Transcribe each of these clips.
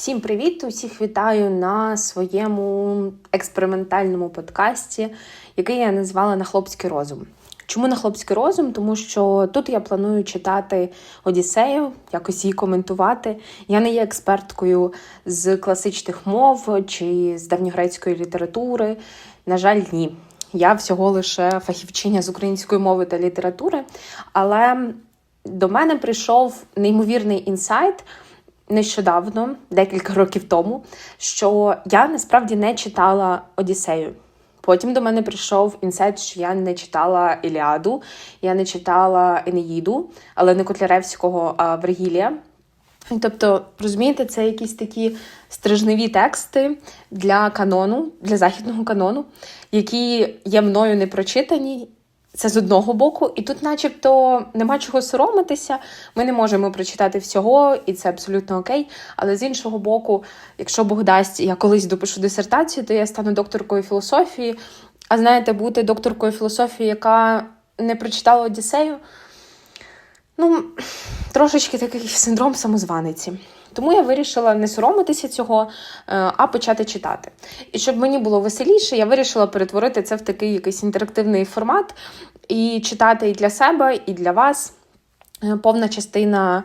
Всім привіт! Усіх вітаю на своєму експериментальному подкасті, який я назвала на хлопський розум. Чому на хлопський розум? Тому що тут я планую читати Одіссею, якось її коментувати. Я не є експерткою з класичних мов чи з давньогрецької літератури. На жаль, ні. Я всього лише фахівчиня з української мови та літератури, але до мене прийшов неймовірний інсайт нещодавно, декілька років тому, що я насправді не читала Одіссею. Потім до мене прийшов інсайт, що я не читала Іліаду, я не читала Енеїду, але не Котляревського, а Вергілія. Тобто, розумієте, це якісь такі стрижневі тексти для канону, для західного канону, які є мною не прочитані. Це з одного боку, і тут, начебто, нема чого соромитися. Ми не можемо прочитати всього, і це абсолютно окей. Але з іншого боку, якщо Бог дасть, я колись допишу дисертацію, то я стану докторкою філософії. А знаєте, бути докторкою філософії, яка не прочитала Одіссею, ну, трошечки такий синдром самозваниці. Тому я вирішила не соромитися цього, е, а почати читати. І щоб мені було веселіше, я вирішила перетворити це в такий якийсь інтерактивний формат і читати і для себе, і для вас. Е, повна частина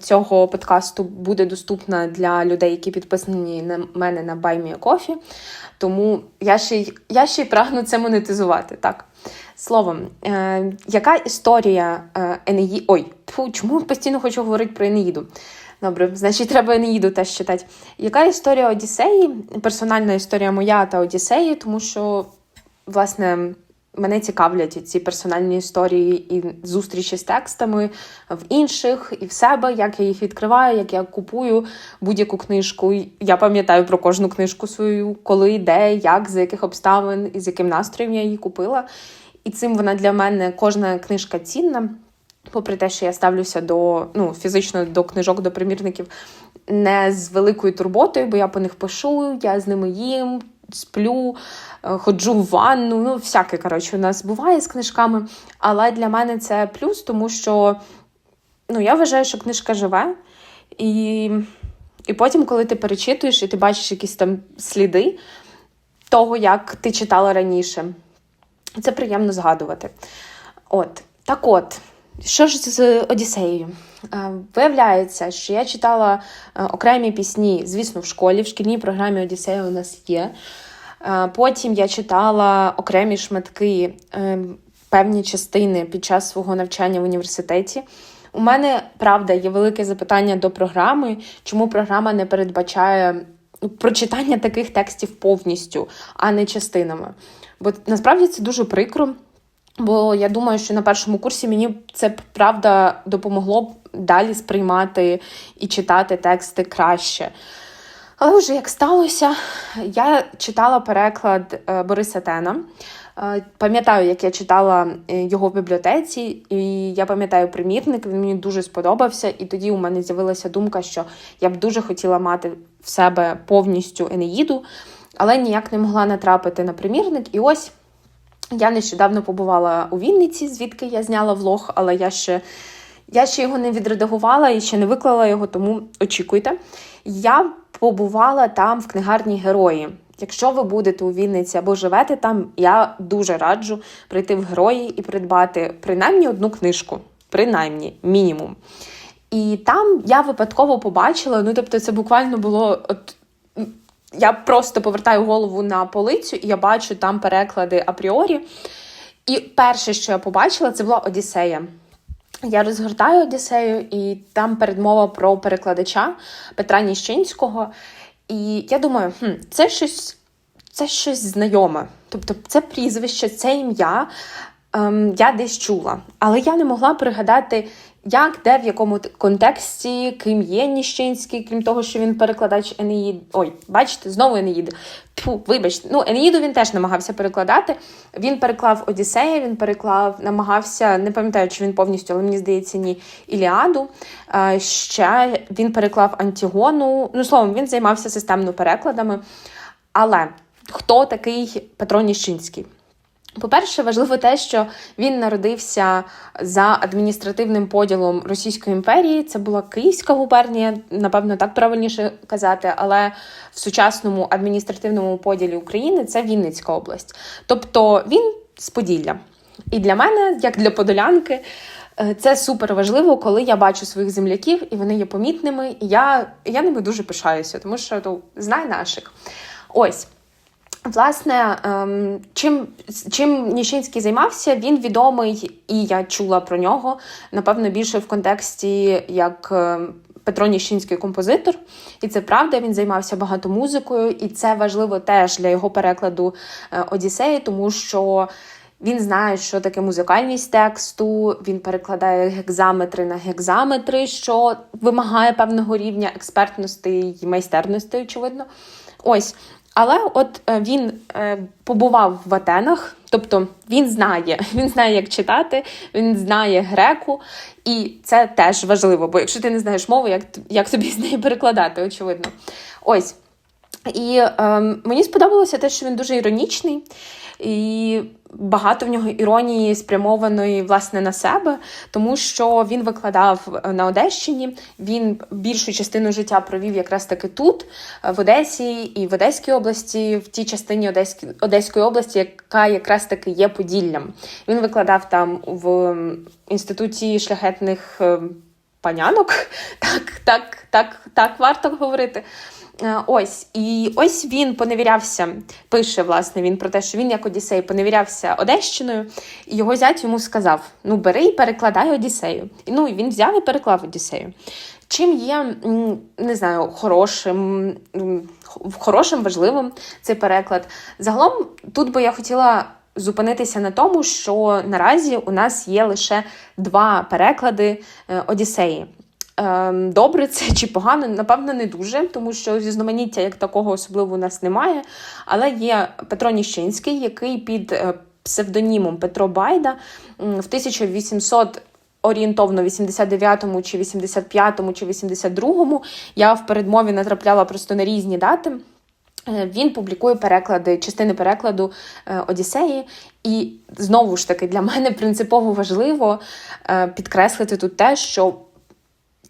цього подкасту буде доступна для людей, які підписані на мене на BuyMeACoffee. Тому я ще й я ще й прагну це монетизувати. Так, словом, е, яка історія е, Енеї... Ой, тьфу, чому постійно хочу говорити про Енеїду? Добре, значить, треба Енеїду теж читати. Яка історія Одіссеї? Персональна історія моя та Одіссеї, тому що, власне, мене цікавлять ці персональні історії і зустрічі з текстами в інших, і в себе, як я їх відкриваю, як я купую будь-яку книжку. Я пам'ятаю про кожну книжку свою, коли, де, як, за яких обставин і з яким настроєм я її купила. І цим вона для мене кожна книжка цінна. Попри те, що я ставлюся до ну, фізично до книжок, до примірників не з великою турботою, бо я по них пишу, я з ними їм, сплю, ходжу в ванну. Ну, всяке, коротше, у нас буває з книжками. Але для мене це плюс, тому що ну, я вважаю, що книжка живе. І і потім, коли ти перечитуєш і ти бачиш якісь там сліди того, як ти читала раніше, це приємно згадувати. От, так от. Що ж з Одіссеєю? Виявляється, що я читала окремі пісні, звісно, в школі, в шкільній програмі Одіссея у нас є. Потім я читала окремі шматки, певні частини під час свого навчання в університеті. У мене правда є велике запитання до програми, чому програма не передбачає ну, прочитання таких текстів повністю, а не частинами. Бо насправді це дуже прикро. Бо я думаю, що на першому курсі мені це правда допомогло б далі сприймати і читати тексти краще. Але вже як сталося, я читала переклад Бориса Тена. Пам'ятаю, як я читала його в бібліотеці, і я пам'ятаю примірник, він мені дуже сподобався. І тоді у мене з'явилася думка, що я б дуже хотіла мати в себе повністю Енеїду, але ніяк не могла натрапити на примірник. І ось. Я нещодавно побувала у Вінниці, звідки я зняла влог, але я ще я ще його не відредагувала і ще не виклала його, тому очікуйте. Я побувала там в книгарні Герої. Якщо ви будете у Вінниці або живете там, я дуже раджу прийти в герої і придбати принаймні одну книжку. Принаймні, мінімум. І там я випадково побачила, ну тобто, це буквально було от я просто повертаю голову на полицю, і я бачу там переклади апріорі. І перше, що я побачила, це була Одіссея. Я розгортаю Одіссею, і там передмова про перекладача Петра Ніщинського. І я думаю, хм, це щось це щось знайоме. Тобто, це прізвище, це ім'я ем, я десь чула. Але я не могла пригадати, як, де, в якому контексті, ким є Ніщинський, крім того, що він перекладач Енеїд. Ой, бачите, знову Енеїд. Тьфу, вибачте, ну Енеїду він теж намагався перекладати. Він переклав Одіссея, він переклав, намагався, не пам'ятаю, чи він повністю, але мені здається, ні, Іліаду. Ще він переклав Антігону. Ну, словом, він займався системно перекладами. Але хто такий Петро Ніщинський? По-перше, важливо те, що він народився за адміністративним поділом Російської імперії. Це була Київська губернія, напевно, так правильніше казати, але в сучасному адміністративному поділі України це Вінницька область. Тобто він з Поділля. І для мене, як для подолянки, е, це супер важливо, коли я бачу своїх земляків і вони є помітними. І я, я ними дуже пишаюся, тому що ну, знай наших. Ось. Власне, ем, чим чим Ніщинський займався, він відомий, і я чула про нього, напевно, більше в контексті як ем, Петро Ніщинський композитор. І це правда, він займався багато музикою, і це важливо теж для його перекладу е, Одіссеї, тому що. Він знає, що таке музикальність тексту, він перекладає гекзаметри на гекзаметри, що вимагає певного рівня експертності і майстерності, очевидно. Ось. Але от е, він е, побував в Атенах, тобто він знає, він знає, як читати, він знає греку, і це теж важливо, бо якщо ти не знаєш мову, як як тобі з неї перекладати, очевидно. Ось. І е, мені сподобалося те, що він дуже іронічний, і багато в нього іронії спрямованої власне на себе, тому що він викладав на Одещині. Він більшу частину життя провів якраз таки тут, в Одесі і в Одеській області, в тій частині Одеської Одеської області, яка якраз таки є Поділлям. Він викладав там в інституті шляхетних е, панянок. Так, так, так, так варто говорити. Е, ось, і ось він поневірявся, пише власне він про те, що він, як Одіссей, поневірявся Одещиною, і його зять йому сказав: Ну, бери і перекладай Одіссею. І ну, він взяв і переклав Одіссею. Чим є, не знаю, хорошим, хорошим, важливим цей переклад. Загалом, тут би я хотіла. Зупинитися на тому, що наразі у нас є лише два переклади е, Одіссеї. Ем, добре це чи погано, напевно, не дуже, тому що зізноманіття як такого особливо у нас немає. Але є Петро Ніщинський, який під е, псевдонімом Петро Байда в 1800 Орієнтовно 89-му чи 85-му чи 82-му я в передмові натрапляла просто на різні дати. Е, він публікує переклади, частини перекладу е, Одіссеї, і знову ж таки для мене принципово важливо підкреслити тут те, що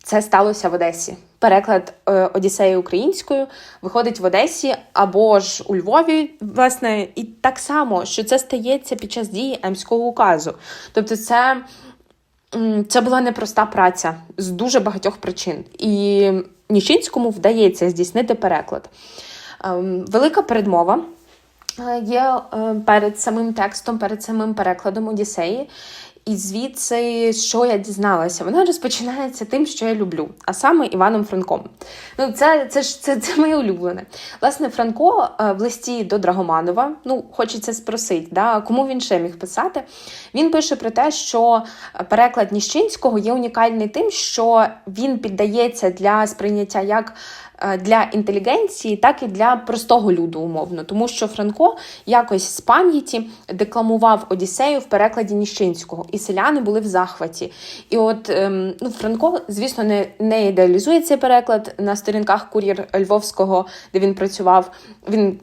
це сталося в Одесі. Переклад е, Одіссеї українською виходить в Одесі або ж у Львові, власне, і так само, що це стається під час дії Емського указу. Тобто, це це була непроста праця з дуже багатьох причин. І Ніщинському вдається здійснити переклад. Ем, велика передмова е, є е, перед самим текстом, перед самим перекладом Одіссеї. І звідси, що я дізналася, вона розпочинається тим, що я люблю, а саме Іваном Франком. Ну, це це ж це, це моє улюблене. Власне, Франко е, в листі до Драгоманова, ну, хочеться спросити, да, кому він ще міг писати. Він пише про те, що переклад Ніщинського є унікальний тим, що він піддається для сприйняття як для інтелігенції, так і для простого люду, умовно, тому що Франко якось з пам'яті декламував Одіссею в перекладі Ніщинського, і селяни були в захваті. І от ем, ну, Франко, звісно, не не ідеалізує цей переклад на сторінках кур'єр Львовського, де він працював. Він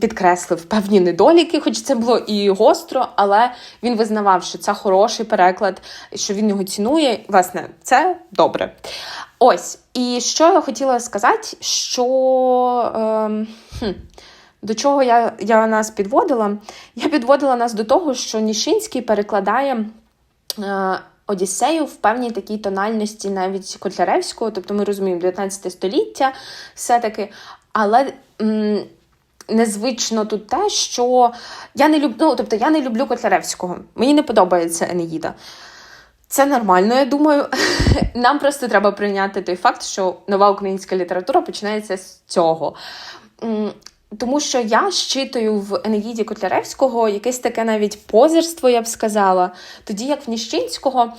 Підкреслив певні недоліки, хоч це було і гостро, але він визнавав, що це хороший переклад, що він його цінує. Власне, це добре. Ось, і що я хотіла сказати, що е, хм, до чого я я нас підводила? Я підводила нас до того, що Нішинський перекладає е, Одіссею в певній такій тональності, навіть Котляревського, тобто ми розуміємо 19 століття все-таки. Але. М, Незвично тут те, що я не люблю, ну, тобто я не люблю Котляревського. Мені не подобається Енеїда. Це нормально, я думаю. Нам просто треба прийняти той факт, що нова українська література починається з цього. Тому що я щитую в Енеїді Котляревського якесь таке навіть позирство, я б сказала, тоді як в Ніщинського.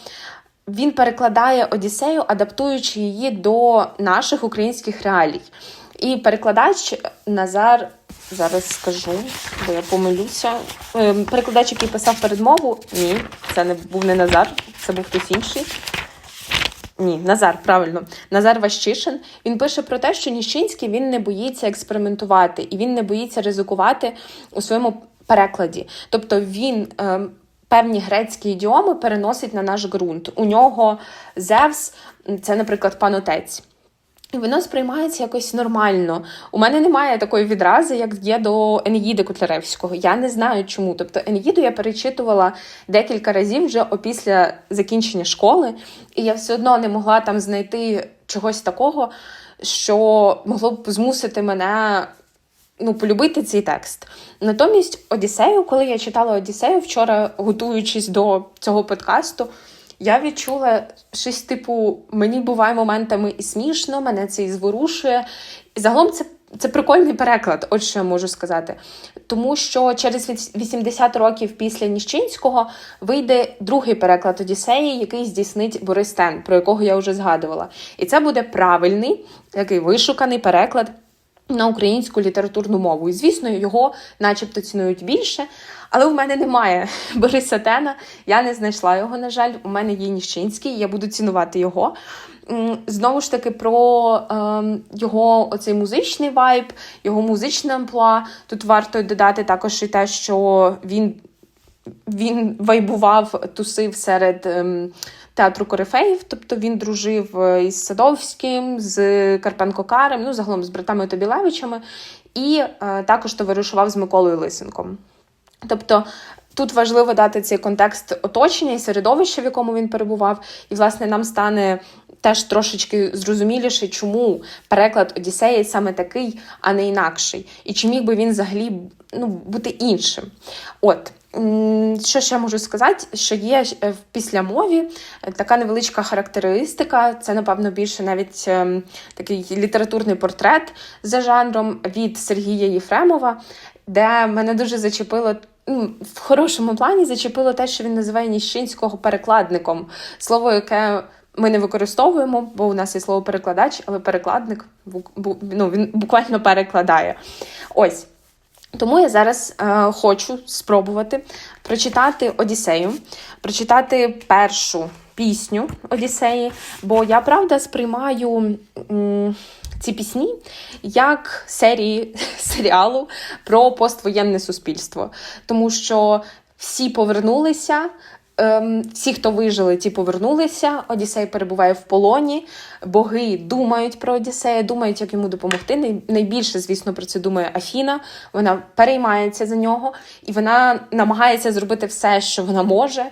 Він перекладає Одіссею, адаптуючи її до наших українських реалій. І перекладач Назар, зараз скажу, бо я помилюся. Ем, перекладач, який писав передмову, ні, це не був не Назар, це був хтось інший. Ні, Назар, правильно, Назар Ващишин. Він пише про те, що Ніщинський він не боїться експериментувати і він не боїться ризикувати у своєму перекладі. Тобто він. Е, Певні грецькі ідіоми переносить на наш ґрунт. У нього Зевс, це, наприклад, пан отець. Воно сприймається якось нормально. У мене немає такої відрази, як є до Енеїди Котляревського. Я не знаю чому. Тобто Енеїду я перечитувала декілька разів вже опісля закінчення школи, і я все одно не могла там знайти чогось такого, що могло б змусити мене. Ну, полюбити цей текст. Натомість Одіссею, коли я читала Одіссею вчора, готуючись до цього подкасту, я відчула щось типу: мені буває моментами і смішно, мене це і зворушує. Загалом це це прикольний переклад, от що я можу сказати. Тому що через 80 років після Ніщинського вийде другий переклад Одіссеї, який здійснить Борис Тен, про якого я вже згадувала. І це буде правильний, такий вишуканий переклад. На українську літературну мову. І, звісно, його начебто цінують більше. Але у мене немає Бориса Тена, я не знайшла його, на жаль. У мене є Ніщинський, я буду цінувати його. Знову ж таки, про е, його оцей музичний вайб, його музичне амплуа. Тут варто додати також і те, що він він вайбував, тусив серед е, театру корифеїв, тобто він дружив е, із Садовським, з Карпенко Карем, ну загалом з братами Тобілевичами, і е, також товаришував з Миколою Лисенком. Тобто тут важливо дати цей контекст оточення і середовища, в якому він перебував, і, власне, нам стане теж трошечки зрозуміліше, чому переклад Одіссеї саме такий, а не інакший. І чи міг би він взагалі ну, бути іншим. От. Що ще можу сказати, що є в післямові така невеличка характеристика, це, напевно, більше навіть ем, такий літературний портрет за жанром від Сергія Єфремова, де мене дуже зачепило ну, в хорошому плані зачепило те, що він називає Ніщинського перекладником. Слово, яке ми не використовуємо, бо у нас є слово перекладач, але перекладник ну, він буквально перекладає. Ось. Тому я зараз е, хочу спробувати прочитати Одіссею, прочитати першу пісню Одіссеї, бо я правда сприймаю. М ці пісні як серії серіалу про поствоєнне суспільство, тому що всі повернулися. Ем, всі, хто вижили, ті повернулися. Одіссей перебуває в полоні. Боги думають про Одіссея, думають, як йому допомогти. Найбільше, звісно, про це думає Афіна. Вона переймається за нього, і вона намагається зробити все, що вона може,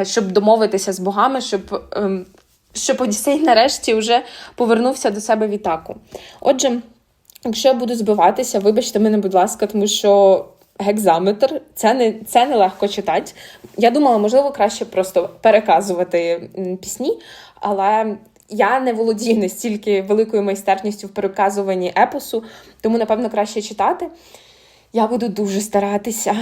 е, щоб домовитися з богами, щоб ем, щоб Одіссей нарешті вже повернувся до себе в Ітаку. Отже, якщо я буду збиватися, вибачте мене, будь ласка, тому що гекзаметр це не це не легко читати. Я думала, можливо, краще просто переказувати пісні, але. Я не володію настільки великою майстерністю в переказуванні епосу, тому, напевно, краще читати. Я буду дуже старатися.